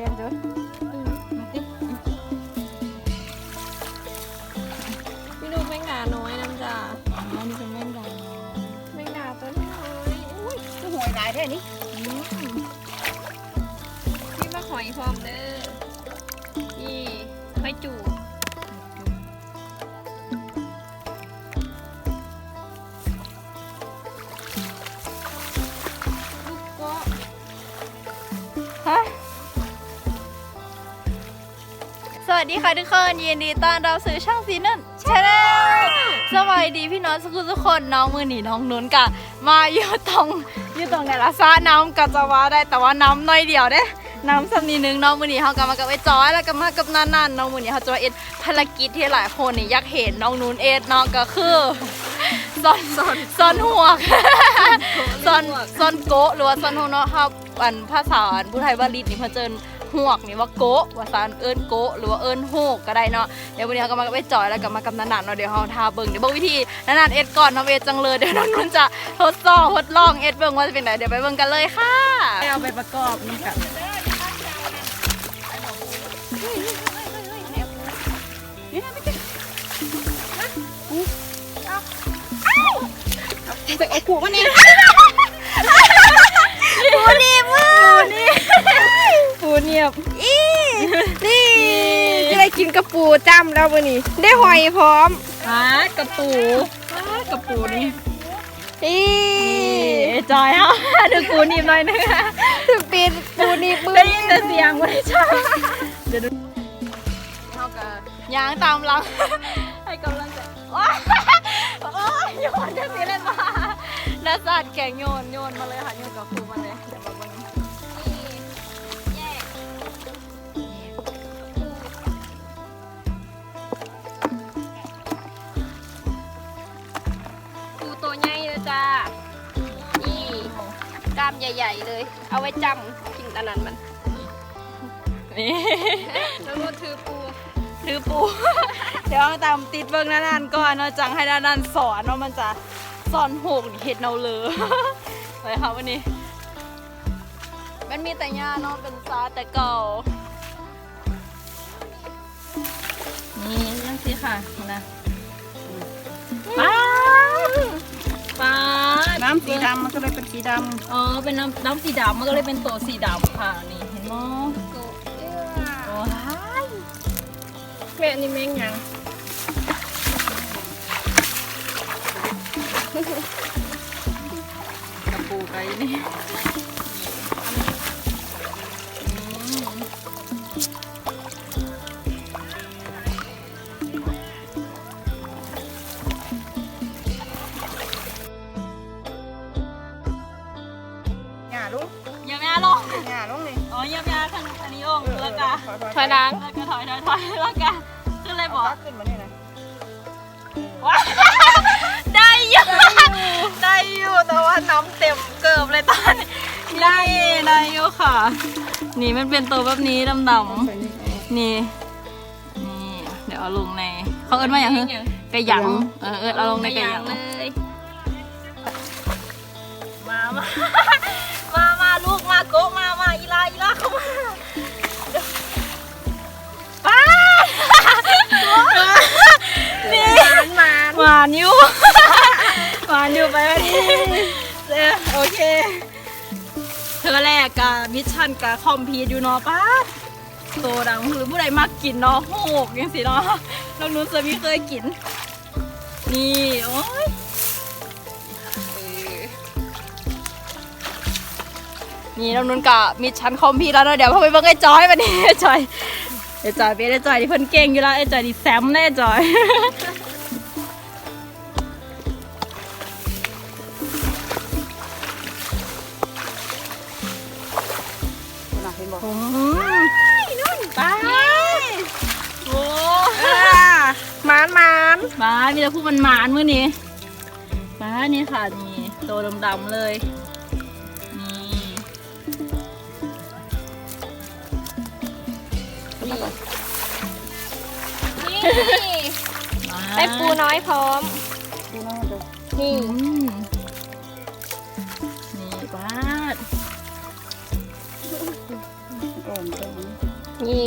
ปูนวดได้เซมเด้ออืมมาติพี่ดูแมงดาน้อยน้ำจ้าอ๋อนี่เป็นแม่งดาแมงดาตัวน้อยอุ้ย คือหวยหลายแท้นี่ วัสดีค่ะทุกคนยินดีต้อนรับสู่ช่องซีนั่นชาแนลสวัสดีพี่น้องทุกคนทุกคนน้องมือหนีน้องนุ้นกะมาอยู่ตรงอยู่ตรงไหนละซาน้ำกะจะว่าได้แต่ว่าน้ำน้อยเดียวเด้น้ำสำนีนึงน้องมือหนีเขากำมากับไอ้จอยแล้วก็มากับนันนันน้องมือหนีเขาจะว่าเอ็ดภารกิจที่หลายคนนี่อยากเห็นน้องนุ้นเอ็ดเนาะก็คือซอนซอนซอนหัวซอนซอนโกะหรือว่าซอนหัวเนาะครับอันภาษาอันผู้ไทยบาลีนี่เพิ่นเจิน หวกนี่ว่าโกะว่าซานเอิ้นโกะหรือว่าเอิ้นโฮกก็ได้เนาะเดี๋ยววันนี้เขาก็มากับไปจอยแล้วก็มากับนันนันเนาะเดี๋ยวเขาทาเบิ่งเดี๋ยวเบิ่งวิธีนันนันเอ็ดก่อนน้องเอ็ดจังเลยเดี๋ยวน้องนุ่นจะทดสอบทดลองเอ็ดเบิ่งว่าจะเป็นไหนเดี๋ยวไปเบิ่งกันเลยค่ะเอาไปประกอบนี่กันไปเอาผูกมันนี่ปูนี่มือนี่ ปูเนียบอีนี่จะได้กินกระปูจ้ำแล้ววันนี้ ได้หอยพร้อมฮะกระปูฮะกระปูนี่อีนี่จอยเฮาดูปูนิ่มหน่อยนึงค่ะถึงปีนปูนี่มือได้ยินแต่เสียงไม่ใช่เดี๋ยวดูเท่ากับยางตามหลังให้กำลังใจว้ายโอ้ยโยนจะสีเล่นมานาสัตว์แข่งโยนโยนมาเลยค่ะโยนกับครูมาเลยเดี๋ยวมา ใหญ่เลยจ้า นี่กล้ามใหญ่ ๆ เลย เอาไว้จำกินอันนั้นมัน นี่ แล้วก็ถือปู ถือปู เดี๋ยวเอาตามติดเบิ่งนานๆก่อนเนาะจังให้นานๆสอนว่ามันจะสอนหกนี่เห็ดเนาเลยไปค่ะวันนี้ มันมีแต่หญ้าเนาะเป็นซาแต่เก่า นี่ยังสิค่ะนะ ป้าน้ำสีดำมันก็เลยเป็นสีดอ๋อเป็นน้ำน้ำสีดำมันก็เลยเป็นตัวสีดำค่ะนี่เห็นมั้ยโกะเอื้ว้ายแม่นี่แม่งยังกระปูไปนี่ ถอยหล้างแล้วก็ถอยถอยถอยแล้วก็ขึ้นเลยบอกตักขึ้นมาเนี่ยนะว้าได้อยู่ได้อยู่แต่ว่าน้ำเต็มเกิบเลยตอนนี้ได้ได้อยู่ค่ะ นี่มันเป็นตัวแบบนี้ดำใส่นี่ๆนี่ นี่ เดี๋ยวเอาลงใน เขาเอิ้นว่าอย่างไรกระหยังเออเอิ้นเอาลงในกระหยังเลยมามามา นี่หมานหวานอยู่หวานอยู่ไปวันนี้เออโอเคเธอแรกกะมิชชั่นกะคอมพีทอยู่เนาะป้าโตดังคือผู้ใดมักกินเนาะโหกยังสิเนาะน้องนุ่นจะมีเคยกิน นี่โอ้ยนี่น้องนุ่นกะมิชชั่นคอมพีทแล้วเนาะเดี๋ยวพอไปเบิ่งไอ้จอยวันนี้ไอ้จอย ไอ้จอยเป็นไอ้จอยที่เพิ่นเก่งอยู่แล้วไอ้จอยที่แซมแน่จอยคุณน่ะเห็นบอกอืมนุ่นไปโอ้หมานหมานมามีแต่ผู้มันหมานมื้อนี้มานี่ค่ะนี่ตัวดำๆเลย มาก่อนนี่ได้ปูน้อยพร้อม ดูน้าดูนี่นี่บ้านโอ่งเต็นี่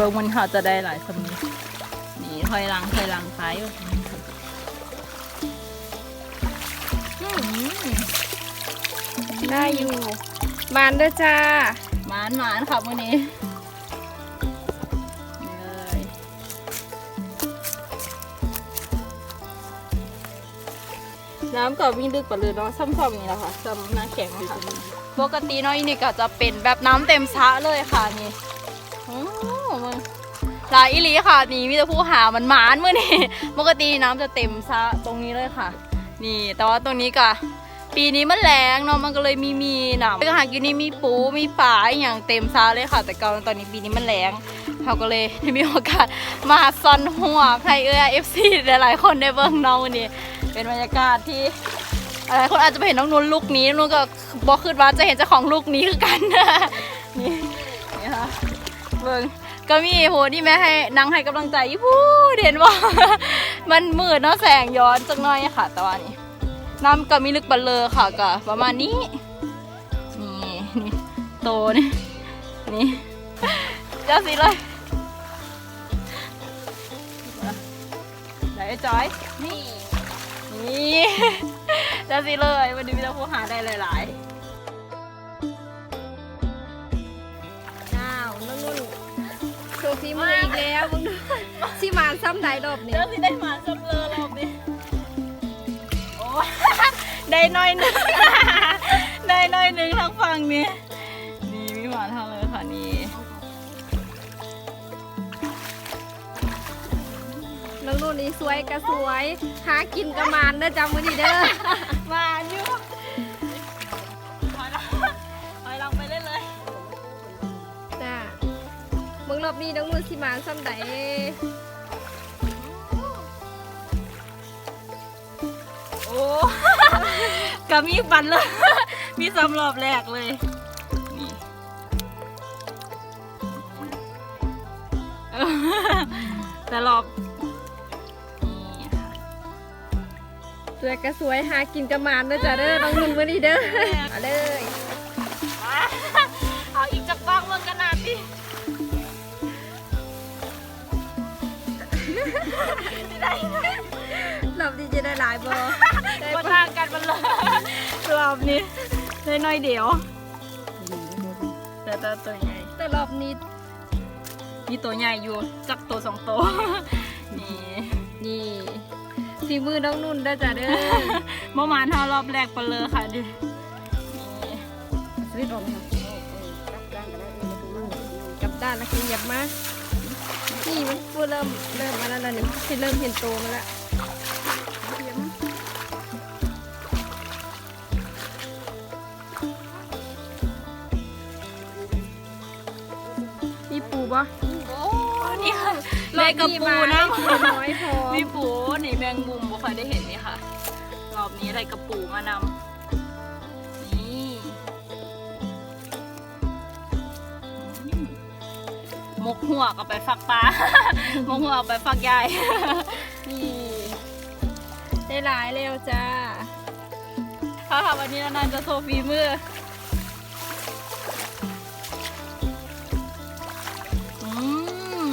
บิร์มันเขาจะได้หลายสำนีนี่ถอยหลังถอยหลังซ้ายแบบนี้ค่ะอืมได้อยู่บานเด้อจ้าหมานหมานค่ะวันนี้นี่เลยน้ำกับวิ่งดึกกว่าเลยเนาะซ้ำๆอย่างนี้แหละค่ะซ้ำหน้าแข็งค่ะปกติเนาะอีนี่ก็จะเป็นแบบน้ำเต็มสระเลยค่ะนี่โอ้ มึงหลายอีหลีค่ะ นี่มีแต่ผู้หามันหมานมื่อนี่ปกติน้ำจะเต็มสระตรงนี้เลยค่ะ นี่ แต่ว่าตรงนี้ก็ปีนี้มันแรงเนาะมันก็เลยมีมีหนำก็หากินนี่มีปูมีปลาอย่างเต็มซาเลยค่ะ แต่ก่อนตอนนี้ปีนี้มันแรงเขาก็เลยได้มีโอกาสมาซอนหัวให้เอื้อเอฟซีหลายๆคนได้เบิ่งน้องวันนี้ เป็นบรรยากาศที่หลายคนอาจจะไปเห็นน้องนุ่นลุกนี้นุ่นก็บอกขึ้นว่าจะเห็นเจ้าของลุกนี้คือกันนี่นี่ค่ะเบิ่ง ก็มีโหนี่แม่ให้นั่งให้กำลังใจอีผู้เด่นว่า มันมืดเนาะแสงย้อนจังน่อยค่ะ แต่ว่านี่น้ำก็มีลึกบันเลอค่ะก็ประมาณนี้ นี่นี่โตนี่นี่เจ้าสิเลยไหนจอยนี่นี่เจ้าสิเลยวันนี้มีแต่ผู้หาได้หลายอ้ โชว์ฝีมืออีกแล้วมึงดูสิมานซ้ำใดรอบๆนี้เจ้าสิได้มาซับเลอรอบนี้โอ้ได้หน้อยหนึ่งได้หน้อยหนึ่งทั้งฝั่งนี้นี่มีหมาทางเลยค่ะนี่น้องนุ่นนี่สวยก็สวย หากินกระมานเด้อจำมือดีเด้อ มาอยู่ อบนี้น้องนุ่นสิมานซ้ำใดโอ้ ก็มีปันเลย มีสำรอบแรกเลยนี่แต่รอบนี่ค่ะสวยก็สวยหากินกระมานเด้อจ้าเด้อน้องนุ่นมือดีเด้อเอาเลย รอบนี้จะได้หลายบ่ได้มาบ่ทางกันมันเลยรอบนี้ได้น้อยเดียว แต่แต่ตัวใหญ่แต่รอบนี้มีตัวใหญ่อยู่จักตัวสองตัวนี่นี่ฝีมือน้องนุ่นเด้อจ้าเด้อเมื่อวานเท่ารอบแรกไปเลยค่ะดินี่สวิตช์ออกไหมครับรับด้านก็ได้เออประตูนั่งกลับด้านแล้วขยับมา นี่มันพูเริ่มเริ่มมาแล้วนี่ที่เริ่มเห็นโตมาแล้วมีปูปะโอ้นี่ค่ะแม่กระปูนะรอบน้อยพอมีปูนี่แมงมุมบ่เคยได้เห็นนี่ค่ะ รอบนี้อะไรกระปูมานำ กหัวกเอาไปฝักปลา มกหัวไปฝักยายนี่ ได้หลายแล้วจ้าถ้าทำวันนี้นานๆจะโซฟีมืออืม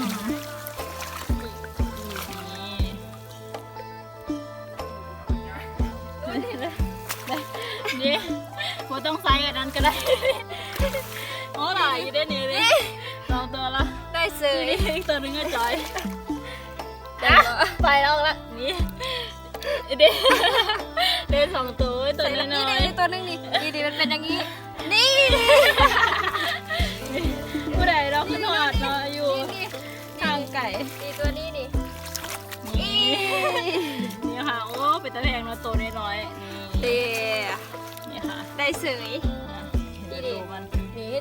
นี่นี่ต้องใส่กันนั้นก็ได้ โอ้ยอยู่ได้เนี่ยนี่ลองตัวละได้ เสตัวยนี้อีกตัวหนึงก็จอยได้บ่ไปแล้วละนี่เด็เด็สองตัวตัวนี่น้นี่อยนี่ตัวนึงนี่นี่ดิมันเป็นอย่างนี้นี่ๆผู้ใดเราขึ้นหอดเนาะอยู่นี่ทางไก่นี่ตัวนี้นี่นี่นี่ค่ะโอ้เป็นตะแพงเนาะตัวน้อยๆเด้นี่นี่ค่ะได้เสย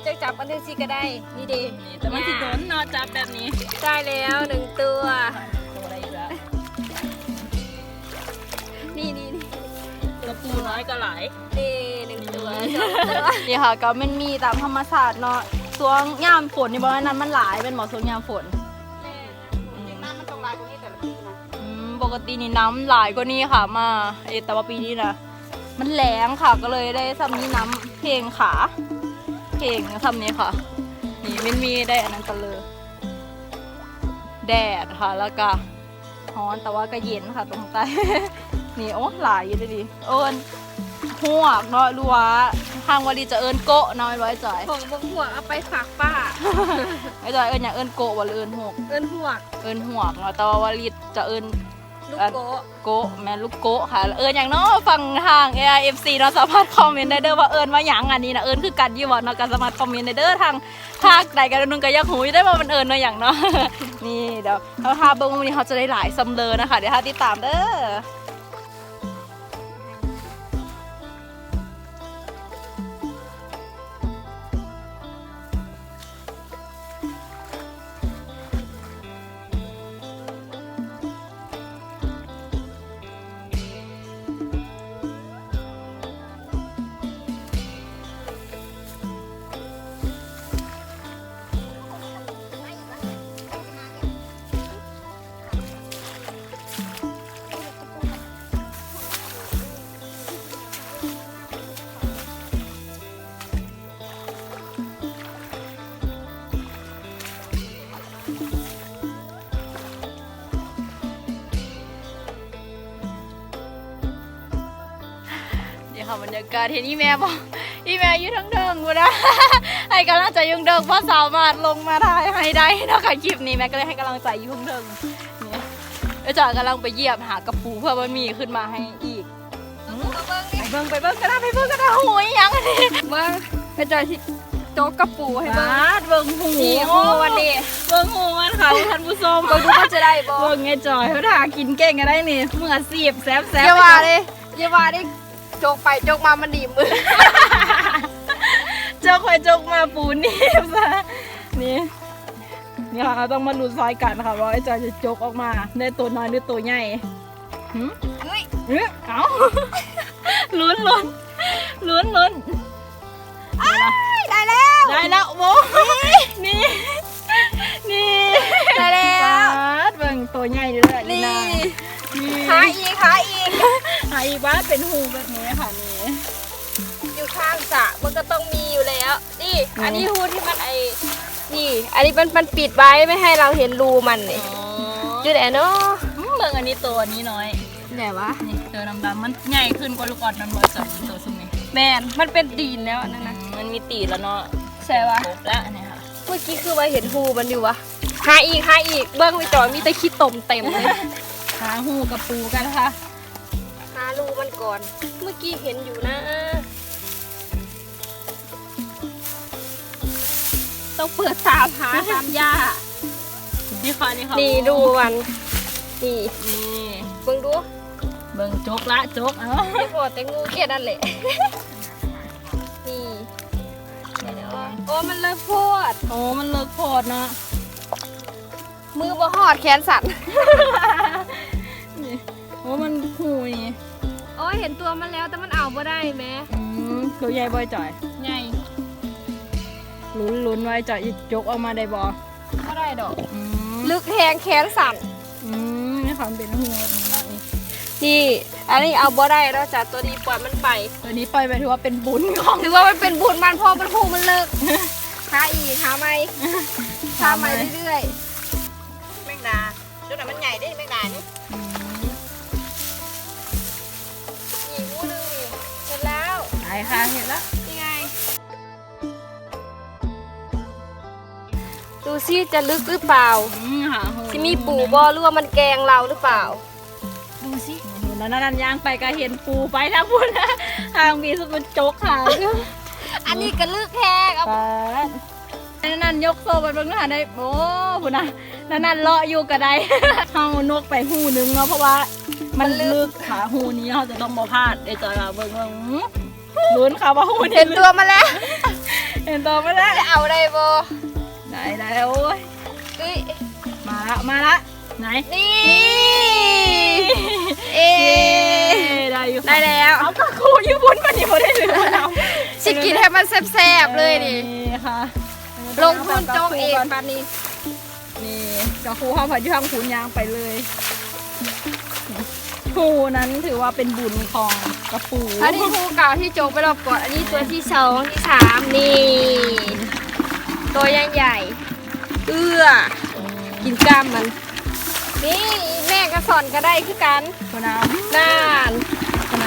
จะจับอันนี้สิก็ได้ นี่ดินี่แต่มันสิโดนเนาะจับแบบนี้ได้แล้วหนึ่งตัว ตัวอะไรอีกแล้วนี่นี่นี่กระปูน้อยก็หลายนี่หนึ่งตัวนี่ค่ะก็มันมีตามธรรมศาสตร์เนาะช่วงยามฝนนี่บ่ว่านั้นมันหลายเป็นหมอช่วงยามฝนน้ำมันตรงลายตรงนี้แต่ละปีนะอืมปกตินี่น้ำหลายกว่านี้ค่ะมาเอยแต่ว่าปีนี้นะมันแรงค่ะก็เลยได้ซ้ำนี้น้ำเพลงขา เพลงซ้ำนี้ค่ะ นี่มันมีได้อันนั้นตะเลยแดดค่ะแล้วก็ร้อนแต่ว่าก็เย็นค่ะตรงใต้นี่โอ้หลายอยู่เลยดิเอิญหวกเนาะรัวทางวลีจะเอิญโกะเนาะไอ้ร้อยจ่อยของบางหัวเอาไปฝากป้าไอ้จ่อยเอิญอย่างเอิญโกะบ่หรือเอิญหวกเอิ้นหัวกเอิญหวกเนาะแต่ว่าวลีจะเอิญ ลูกโกะโกะแม่ลูกโกะค่ะ เอิญอย่างเนาะฟังทาง AIFC เนาะสามารถคอมเมนต์ได้เด้อว่าเอิญว่าหยังอันนี้นะเอิญคือกันยี่บ่เนาะก็สามารถคอมเมนต์ได้เด้อทางภาคใดกันนึงก็อยักหูยได้ว่ามันเอิญเนาอย่างเนาะนี่เดี๋ยวเขาทาเบิ้งวันนี้เขาจะได้หลายซำเลอนะคะเดี๋ยวถ้าติดตามเด้อ ค่ะบรรยากาศเห็นอีแม่บอกอีแม่อยู่ทั้งเดิงกูนะให้กำลังใจยุงเดิงเพราะสามารถลงมาถ่ายให้ได้นะคะคลิปนี้แม่ก็เลยให้กำลังใจยุงเดิงนี่เออจ๋ากำลังไปเหยียบหากระปูเพื่อมันมีขึ้นมาให้อีกหืมไปเบิ้งไปเบิ้งกันนะไปเบิ้งกันนะโอ้ยยังอันนี้เบิ้งไปจอยที่โจ๊กกระปูให้เบิ้งบาดเบิ้งหูนี่หูวันนี้เบิ้งหูมันค่ะท่านผู้ชมเบิ้งดูว่าจะได้บ่เบิ้งไงจอยเขาถ่ากินเก่งกันได้นี่เมื่อสีบแซบแซบอย่าว่าเลยอย่าว่าได้ โจ๊กไปโจ๊กมามันหนีบมือเจ้าคอยจกมาปูนี่ซะนี่นี่ค่ะเราต้องมาลุ้นซอยกันค่ะว่าไอ้จอยจะจกออกมาได้ตัวน้อยหรือตัวใหญ่หืมเฮ้ยเอ้ยเอ้าลุ้นลุ้นลุ้นลุ้นได้แล้ว ได้แล้วโบนี่ นี่ได้แล้วบาสเบิ่งตัวใหญ่ด้วยนี่นะนี่หาอีกหาอีก หาอีกบาสเป็นหูแบบนี้ค่ะนี่อยู่ข้างสระมันก็ต้องมีอยู่แล้ว นี่อืมอันนี้หูที่มันไอนี่ อันนี้มันมันปิดไว้ไม่ให้เราเห็นรูมันนี่อ๋อจุดแอนเนาะอืมเบิ่งอันนี้ตัวนี้น้อยไหนวะนี่ตัวดำๆมันใหญ่ขึ้นกว่าลูกออดมันบ่จับตัวซุ่มนี่แมนมันเป็นดีนแล้วอันนั่นอืนะมมันมีตีแล้วเนาะใช่ปะครบแล้วเนี่ยค่ะเมื่อกี้คือว่าเห็นหูมันอยู่วะหาอีกหาอีกเบื้องไปจอยมีแต่ขี้ตมเต็มเลยหาหูกับปูกันค่ะหารูมัน ก่อน เมื่อกี้เห็นอยู่นะ ต้องเปิดตามหาตามย่านี่ค่ะนี่ค่ะนี่ดูมัน นี่นี่เบิ่งดู เบิ่งจกละจกเอ้าไอ้พอแต่งูแค่นั้นแหละ นี่เดี๋ยวๆโอ้มันเลิกพูดโอ้มันเลิกโพดเนาะมือบ่หอดแขนสั่นนี่โอ้มันหูนี่โอ้ ยเห็นตัวมันแล้วแต่มันเอาบ่ได้แม่อืมตัวใหญ่บ่อยจ่อยไงลุ้นลุ้นไว้จ่อยจะจกออกมาได้บ่บ่ได้ดอก อืมลึกแหงแขนสั่นอืมนี่ค่ะมันเป็นหูแบบนี้เนาะนี่นี่ อันนี้เอาบ่ได้แล้วจ้ะตัวนี้ปล่อยมันไป ตัวนี้ปล่อยไปถือว่าเป็นบุญของ ถือว่ามันเป็นบุญมันเพอมันพูมันเลิกหาอีกหาไม่หาไม่เรื่อยแค่ะเห็นแล้วนี่ไง ดูซิจะลึกหรือเปล่าอืมหาหูสิมีปู่บอหรือว่ามันแกล้งเราหรือเปล่า ดูสิแล้วนั่นย่างไปก็เห็นปูไปทางพุ่นนะทางมีสกุลจกค่ะอันนี้ก็ลึกแหงเอาปาดนั่นยกโซ่ไปเบิ่งหน้าได้โอ้พุ่นนะนั่นนั่นเลาะอยู่กระไดเฮานกไปหูหนึงเนาะเพราะว่า มันลึกขาหูนี้เขาจะต้องมาพลาดเดี๋ยวจะมาเบิ่งว่าอื้อ ลุ้นค่ะว่าหูนี้เห็นตัวมาแล้ว เห็นตัวไม่ได้จะเอาได้บอได้ได้โอ้ยเอ้ยมาละมาละไหนนี่เอ๊เย้ะได้อยู่ค่ะได้แล้วเอากระคูญี่ปุ่นมานี่บ่ได้เหลือแล้วสิกินให้มันแซ่บๆเลยดินี่ค่ะลงทุนโจ๊กเองปานนี้นี่กระคูห้องผัดยี่ห้องขุนยางไปเลย คูนั้นถือว่าเป็นบุญของกระปูอันนี้ภูเก่าที่โจ๊กไปรอบก่อน อันนี้ตัวที่สองที่สามนี่ ตัวยังใหญ่ เอื้ออืมกินกล้ามมัน นี่แม่ก็สอนก็ได้คือกันตัวน้นานำป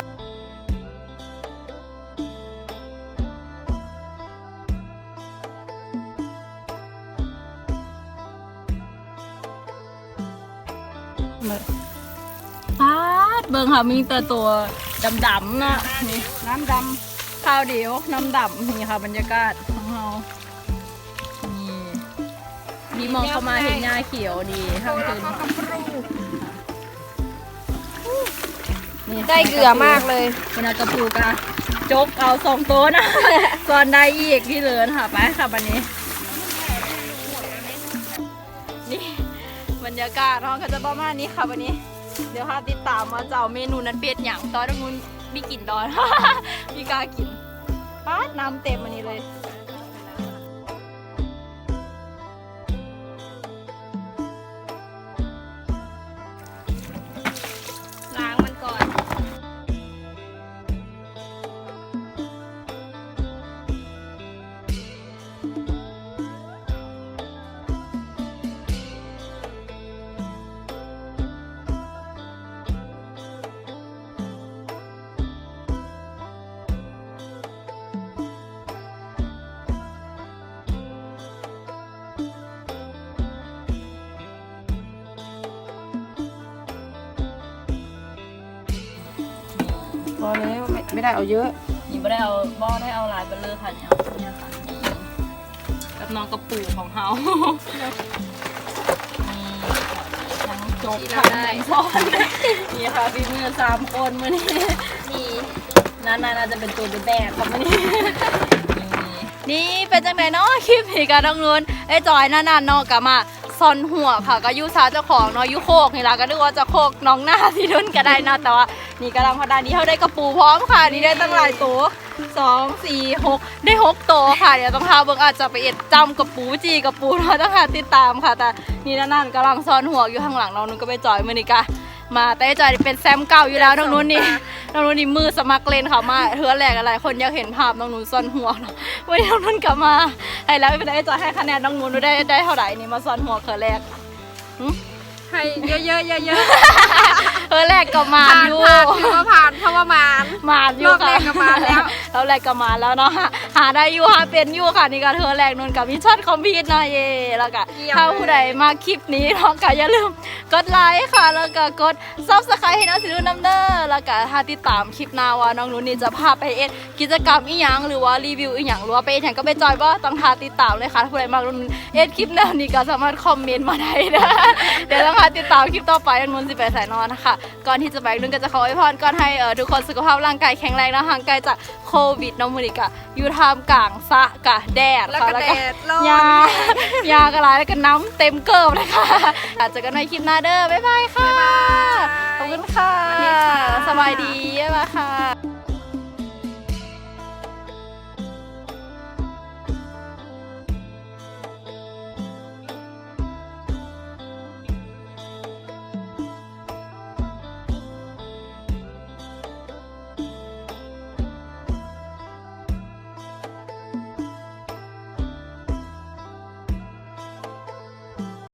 บิ่งค่ะมีแต่ตัวดำๆนะนี่น้ำดข้าวเดียวน้ำดำนี่ค่ะบรรยากาศของเรานี่ดีมองเข้ามาเห็นหญ้าเขียวดีทั้งคืนนี่ได้เกลือมากเลยวันนกระปูกะจกเอาสองตัวนะส่วนได้อีกที่เหลือค่ะไปค่ะวันนี้นี่บรรยากาศเราก็จะประมาณนี้ค่ะวันนี้ เดี๋ยวค่ะติดตามมาเจ้าเมนูนั้นเป็ดอย่างตอนนู้นมีกลิ่นดอน มีกล้ากินป้าดน้ำเต็มอันนี้เลย ไม่ได้เอาเยอะนี่ไม่ได้เอาบ่อได้เอาลายเบลเลอร์ค่ะเนี่ยเนี่ยค่ะกับน้องกระปูของเขานี่ทั้งจกทั้งแดงซ้อนนี่ค่ะพี่มือสามคนมื่อนี้นี่นั่นน่าจะเป็นตัวแบกของมันนี่นี่เป็นจังไดเนาะคลิปนี้กันน้องนุ่นไอ้จอยนั่นน่ะเนาะกะมา ซอนหัวค่ะก็ยูซาเจ้าของเนาะอยูโคกนี่ละก็นึกว่าจะโคกน้องหน้าที่นุ่นก็ได้นะแต่ว่านี่กำลังพอดานี้เขาได้กระปูพร้อมค่ะ นี่ได้ตั้งหลายตัวสองสี่หกได้หกตัวค่ะ เดี๋ยวต้องพาเบิ้งอาจจะไปเอ็ดจำกระปูจีกระปูเนาะต้องหาติดตามค่ะ แต่นี่นั่นนั่นกำลังซอนหัวอยู่ข้างหลังน้องนุ่นก็ไปจอยมือนี่กะ มาแต่ไอ้จอยเป็นแซมเก่าอยู่แล้วน้องนุ่นนี่น้องนุ่นนี่มือสมัครเล่นค่ะมาเทือแหลกอะไรคนอยากเห็นภาพน้องนุ่นซ่อนหัวเนาะวันนี้น้องนุ่นกลับมาให้แล้วไม่ได้จะให้คะแนนน้องนุ่นได้ได้เท่าไหร่นี่มาซ่อนหัวเทือแรกให้เยอะๆเยอะเทือแรกก็มาๆผ่านอยู่ผ่านถือว่าผ่านเพราะว่ามามาอยู่ค่ะรอบแรกก็มาแล้วรอบแรกก็มาแล้วเนาะ หาได้อยู่หาเป็นอยู่ค่ะนี่ก็เทือแรกนุ่นกับมิชชั่นคอมพิวเนาะเย่แล้วก็ถ้าผู้ใดมาคลิปนี้เนาะก็อย่าลืมกดไลค์ค่ะ แล้วก็กดซับสไครต์ให้น้องสิรุ่นน้ำเด้อแล้วก็ถ้าติดตามคลิปหน้าว่าน้องนุ่นนี่จะพาไปเอ็ดกิจกรรมอีหยังหรือว่ารีวิวอีหยังหรือว่าไปเอ็ดแข่งก็ไปจอยว่าต้องทาติดตามเลยค่ะถ้าผู้ใดมากนุ่นเอ็ดคลิปแนวนี้ก็สามารถคอมเมนต์มาได้นะเดี๋ยวต้องทาติดตามคลิปต่อไปน้องนุ่นสิไปสายนอนนะคะก่อนที่จะไปนุ่นก็จะขออวยพรก่อนให้เอ่อทุกคนสุขภาพร่างกายแข็งแรงนะห่างไกลจากโควิดน้องมือนิกะอยู่ท่ามกลางสะกะแดดแล้วค่ะก็แดดร้อนยายากระไรแล้วก็น้ำเต็มเกิบเลยค่ะอาจจะกันในคลิปหน้าเด้อบ๊ายบายค่ะขอบคุณค่ะสบายดีบ๊ายบายค่ะ